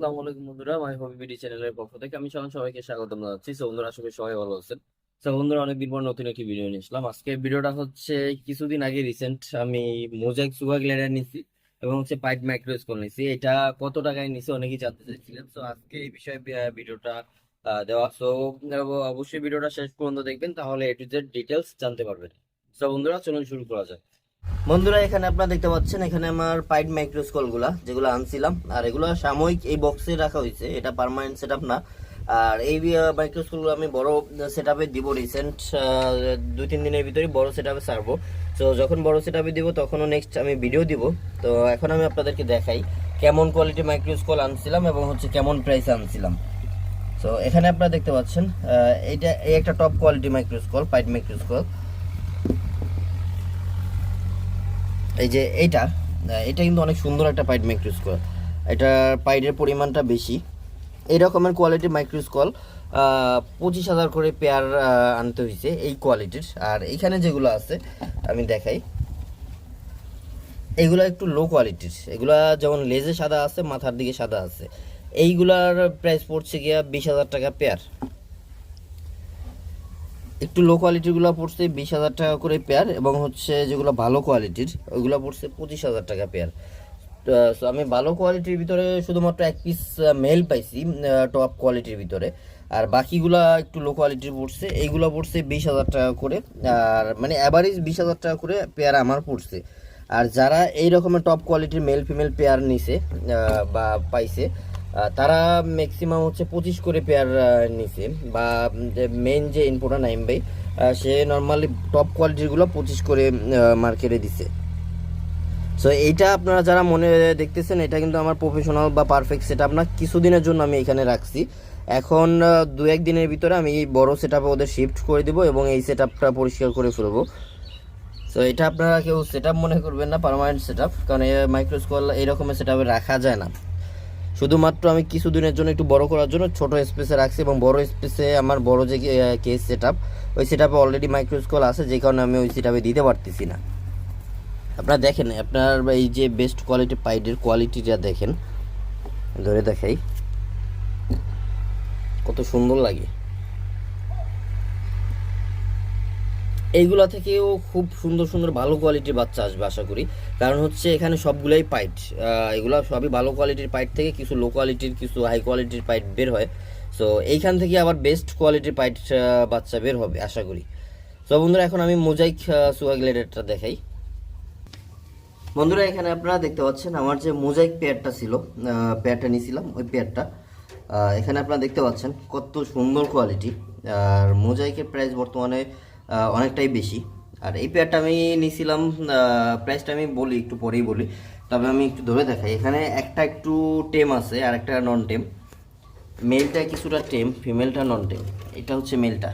আসসালামু আলাইকুম বন্ধুরা, মাই হবি বিডি চ্যানেলের পক্ষ থেকে আমি সবাই সবাইকে স্বাগতম জানাচ্ছি। সো বন্ধুরা, আশা করি সবাই ভালো আছেন। সো বন্ধুরা, অনেকদিন পর নতুন একটি ভিডিও আজকে ভিডিওটা হচ্ছে কিছুদিন আগে রিসেন্ট আমি মোজাইক সুগার নিছি এবং হচ্ছে পাইপ মাইক্রো স্কোল নিছি। এটা কত টাকায় নিছি অনেকেই জানতে চাইছিলেন। সো আজকে এই বিষয়ে ভিডিওটা দেওয়া সো অবশ্যই ভিডিওটা শেষ পর্যন্ত দেখবেন, তাহলে এ টু জেড ডিটেলস জানতে পারবেন। সো বন্ধুরা, চলুন শুরু করা যাক। বন্ধুরা, এখানে আপনারা দেখতে পাচ্ছেন, এখানে আমার পাইড মাইক্রোস্কোলগুলা যেগুলো আনছিলাম। আর এগুলো সাময়িক এই বক্সে রাখা হয়েছে, এটা পার্মানেন্ট সেটআপ না। আর এই মাইক্রোস্কোল আমি বড় সেট আপে দিব রিসেন্ট দুই, তিন দিনের ভিতরে বড় সেট আপে সারবো। তো যখন বড় সেট আপে দিব, তখনও নেক্সট আমি ভিডিও দিব। তো এখন আমি আপনাদেরকে দেখাই কেমন কোয়ালিটি মাইক্রোস্কোল আনছিলাম এবং হচ্ছে কেমন প্রাইস আনছিলাম। তো এখানে আপনারা দেখতে পাচ্ছেন এইটা, এই একটা টপ কোয়ালিটি মাইক্রোস্কোল, পাইড মাইক্রোস্কোল। এই যে এইটা এটা কিন্তু অনেক সুন্দর একটা পাইড মাইক্রোস্কোল এটার পাইডের পরিমাণটা বেশি। এই রকমের কোয়ালিটি মাইক্রোস্কল পঁচিশ হাজার করে পেয়ার আনতে হয়েছে এই কোয়ালিটির আর এইখানে যেগুলো আছে, আমি দেখাই। এইগুলা একটু লো কোয়ালিটির এগুলা যেমন লেজে সাদা আছে, মাথার দিকে সাদা আছে। এইগুলার প্রাইস পড়ছে গিয়া বিশ হাজার টাকা পেয়ার একটু লো কোয়ালিটিরগুলো পড়ছে বিশ হাজার টাকা করে পেয়ার এবং হচ্ছে যেগুলো ভালো কোয়ালিটির ওইগুলো পড়ছে পঁচিশ হাজার টাকা পেয়ার তো আমি ভালো কোয়ালিটির ভিতরে শুধুমাত্র এক পিস মেল পাইছি টপ কোয়ালিটির ভিতরে। আর বাকিগুলা একটু লো কোয়ালিটির পড়ছে, এইগুলো পড়ছে বিশ হাজার টাকা করে, আর মানে অ্যাভারেজ বিশ হাজার টাকা করে পেয়ার আমার পড়ছে। আর যারা এই রকমের টপ কোয়ালিটির মেল ফিমেল পেয়ার নিছে বা পাইছে তারা ম্যাক্সিমাম হচ্ছে পঁচিশ করে পেয়ার নিছে। বা মেন যে ইনপোর্টার নাইম ভাই সে নর্মালি টপ কোয়ালিটিরগুলো পঁচিশ করে মার্কেটে দিছে। সো এইটা আপনারা যারা মনে দেখতেছেন, এটা কিন্তু আমার প্রফেশনাল বা পারফেক্ট সেট আপ না। কিছুদিনের জন্য আমি এখানে রাখছি। এখন দু এক দিনের ভিতরে আমি এই বড় সেট ওদের শিফট করে দিব এবং এই সেট আপটা পরিষ্কার করে ফেলব। সো এটা আপনারা কেউ সেট মনে করবেন না পার্মানেন্ট সেট কারণ মাইক্রোস্কোল এই রকমের সেট রাখা যায় না। শুধুমাত্র আমি কিছুদিনের জন্য একটু বড় করার জন্য ছোট স্পেসে রাখছি এবং বড় স্পেসে আমার বড় যে কেস সেট ওই সেট আপে অলরেডি মাইক্রোস্কোল আছে, যে কারণে আমি ওই সেট আপে দিতে পারতেছি না। আপনারা দেখেন, আপনার এই যে বেস্ট কোয়ালিটি পাইডের কোয়ালিটিটা দেখেন। ধরে দেখাই। কত সুন্দর লাগে। এইগুলা থেকেও খুব সুন্দর সুন্দর ভালো কোয়ালিটির বাচ্চা আসবে, আশা করি। কারণ হচ্ছে এখানে সবগুলাই পাইট। এগুলো সবই ভালো কোয়ালিটির পাইট থেকে কিছু লো কোয়ালিটির কিছু হাই কোয়ালিটির পাইট বের হয়। সো এইখান থেকে আবার বেস্ট কোয়ালিটির পাইট বাচ্চা বের হবে, আশা করি। তো বন্ধুরা, এখন আমি মোজাইক সুয়া গ্লেডারটা দেখাই। বন্ধুরা, এখানে আপনারা দেখতে পাচ্ছেন আমার যে মোজাইক পেয়ারটা ছিল পেয়ারটা নিয়েছিলাম, ওই পেয়ারটা। এখানে আপনারা দেখতে পাচ্ছেন কত সুন্দর কোয়ালিটি আর মোজাইকের প্রাইস বর্তমানে অনেকটাই বেশি। আর এই পেয়ারটা আমি নিয়েছিলাম প্রাইসটা আমি বলি, একটু পরেই বলি। তবে আমি একটু ধরে দেখাই। এখানে একটা একটু টেম আছে, আর একটা নন টেম মেলটা কিছুটা টেম ফিমেলটা নন টেম এটা হচ্ছে মেলটা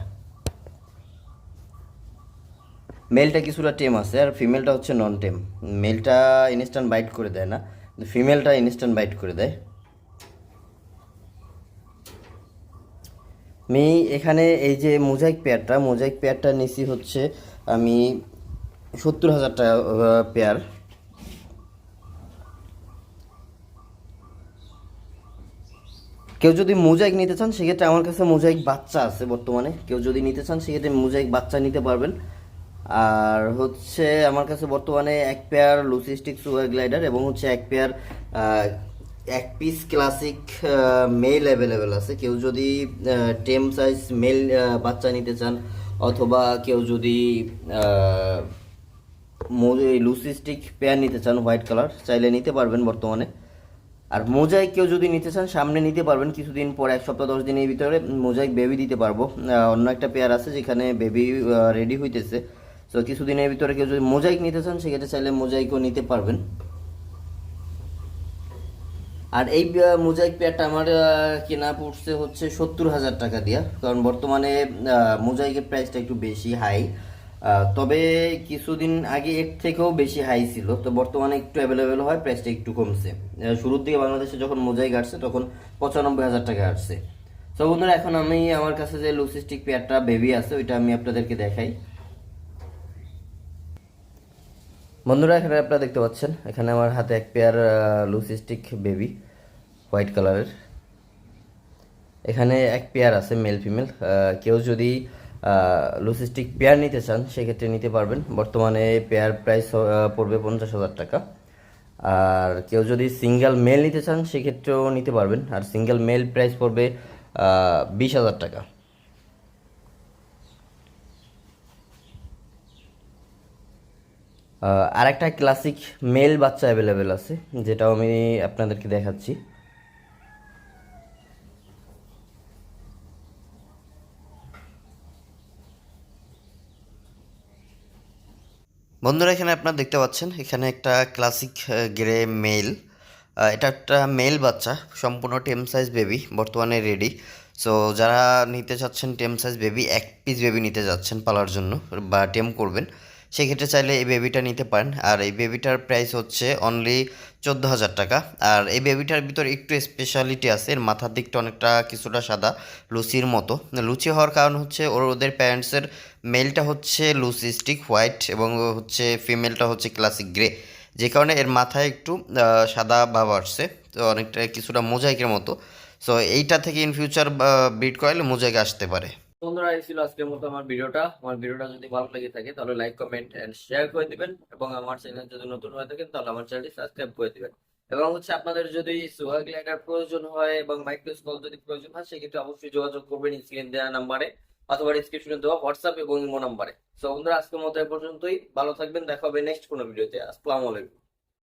মেলটা কিছুটা টেম আছে, আর ফিমেলটা হচ্ছে নন টেম মেলটা ইনস্ট্যান্ট বাইট করে দেয় না। ফিমেলটা ইনস্ট্যান্ট বাইট করে দেয়। আমি এখানে এই যে মোজাইক পেয়ারটা মোজাইক পেয়ারটা নিছি হচ্ছে আমি সত্তর হাজার টাকা পেয়ার। কেউ যদি মোজাইক নিতে চান, সেক্ষেত্রে আমার কাছে মোজাইক বাচ্চা আছে বর্তমানে। কেউ যদি নিতে চান, সেক্ষেত্রে মোজাইক বাচ্চা নিতে পারবেন। আর হচ্ছে আমার কাছে বর্তমানে এক পেয়ার লুসিস্টিক সুগার গ্লাইডার এবং হচ্ছে এক পেয়ার এক পিস ক্লাসিক মেল অ্যাভেলেবেল আছে। কেউ যদি টেম সাইজ মেল বাচ্চা নিতে চান, অথবা কেউ যদি লুসিস্টিক পেয়ার নিতে চান হোয়াইট কালার চাইলে নিতে পারবেন বর্তমানে। আর মোজাইক কেউ যদি নিতে চান, সামনে নিতে পারবেন। কিছুদিন পর, এক সপ্তাহ, দশ দিনের ভিতরে মোজাইক বেবি দিতে পারব। অন্য একটা পেয়ার আছে যেখানে বেবি রেডি হইতেছে। তো কিছুদিনের ভিতরে কেউ যদি মোজাইক নিতে চান, সেক্ষেত্রে চাইলে মোজাইকও নিতে পারবেন। আর এই মোজাইক পেয়ারটা আমার কেনা পড়ছে হচ্ছে সত্তর হাজার টাকা দিয়া। কারণ বর্তমানে মোজাইকের প্রাইসটা একটু বেশি হাই তবে কিছুদিন আগে এর থেকেও বেশি হাই ছিল। তো বর্তমানে একটু অ্যাভেলেবেল হয় প্রাইসটা একটু কমছে। শুরুর দিকে বাংলাদেশে যখন মোজাইক আসছে, তখন পঁচানব্বই হাজার টাকা আসছে। তো বন্ধুরা, এখন আমি আমার কাছে যে লুসিস্টিক পেয়ারটা বেবি আছে, ওইটা আমি আপনাদেরকে দেখাই। বন্ধুরা, এখানে আপনারা দেখতে পাচ্ছেন, এখানে আমার হাতে এক পেয়ার লুসিস্টিক বেবি হোয়াইট কালারের। এখানে এক পেয়ার আছে, মেল ফিমেল। কেউ যদি লুসিস্টিক পেয়ার নিতে চান, সেক্ষেত্রে নিতে পারবেন। বর্তমানে পেয়ার প্রাইস পড়বে পঞ্চাশ হাজার টাকা। আর কেউ যদি সিঙ্গেল মেল নিতে চান, সেক্ষেত্রেও নিতে পারবেন। আর সিঙ্গেল মেল প্রাইস পড়বে বিশ হাজার টাকা। আর একটা ক্লাসিক মেল বাচ্চা অ্যাভেলেবেল আছে, যেটাও আমি আপনাদেরকে দেখাচ্ছি। বন্ধুরা, এখানে আপনারা দেখতে পাচ্ছেন, এখানে একটা ক্লাসিক গ্রে মেল এটা একটা মেল বাচ্চা, সম্পূর্ণ টেম সাইজ বেবি বর্তমানে রেডি সো যারা নিতে চাচ্ছেন টেম সাইজ বেবি এক পিস বেবি নিতে যাচ্ছেন পালার জন্য, বা টেম করবেন। সেক্ষেত্রে চাইলে এই বেবিটা নিতে পারেন। আর এই বেবিটার প্রাইস হচ্ছে অনলি চোদ্দ হাজার টাকা। আর এই বেবিটার ভিতরে একটু স্পেশালিটি আছে। এর মাথার দিকটা অনেকটা কিছুটা সাদা, লুচির মতো। লুচি হওয়ার কারণ হচ্ছে ওর, ওদের প্যারেন্টসের মেলটা হচ্ছে লুচি স্টিক হোয়াইট এবং হচ্ছে ফিমেলটা হচ্ছে ক্লাসিক গ্রে যে কারণে এর মাথায় একটু সাদা ভাব আসছে। তো অনেকটা কিছুটা মোজাইকের মতো। সো এইটা থেকে ইন ফিউচার ব্রিড করাইলে মোজাইক আসতে পারে। বন্ধুরা, এই ছিল আজকের মতো আমার ভিডিওটা। আমার ভিডিওটা যদি ভালো লেগে থাকে, তাহলে লাইক কমেন্ট এন্ড শেয়ার করে দিবেন। এবং আমার চ্যানেল যদি নতুন হয়ে থাকেন, তাহলে আমার চ্যানেলটি সাবস্ক্রাইব করে দিবেন। এবং হচ্ছে আপনাদের যদি সোয়া গ্লাইডার প্রয়োজন হয় এবং মাইক্রোস্কল যদি প্রয়োজন হয়, সেক্ষেত্রে অবশ্যই যোগাযোগ করবেন স্ক্রিন দেওয়া নাম্বারে অথবা ডিসক্রিপশনে দেওয়া হোয়াটসঅ্যাপ এবং ইমো নাম্বারে সো বন্ধুরা, আজকের মতো এ পর্যন্তই। ভালো থাকবেন, দেখা হবে নেক্সট কোনো ভিডিওতে আসসালামু আলাইকুম।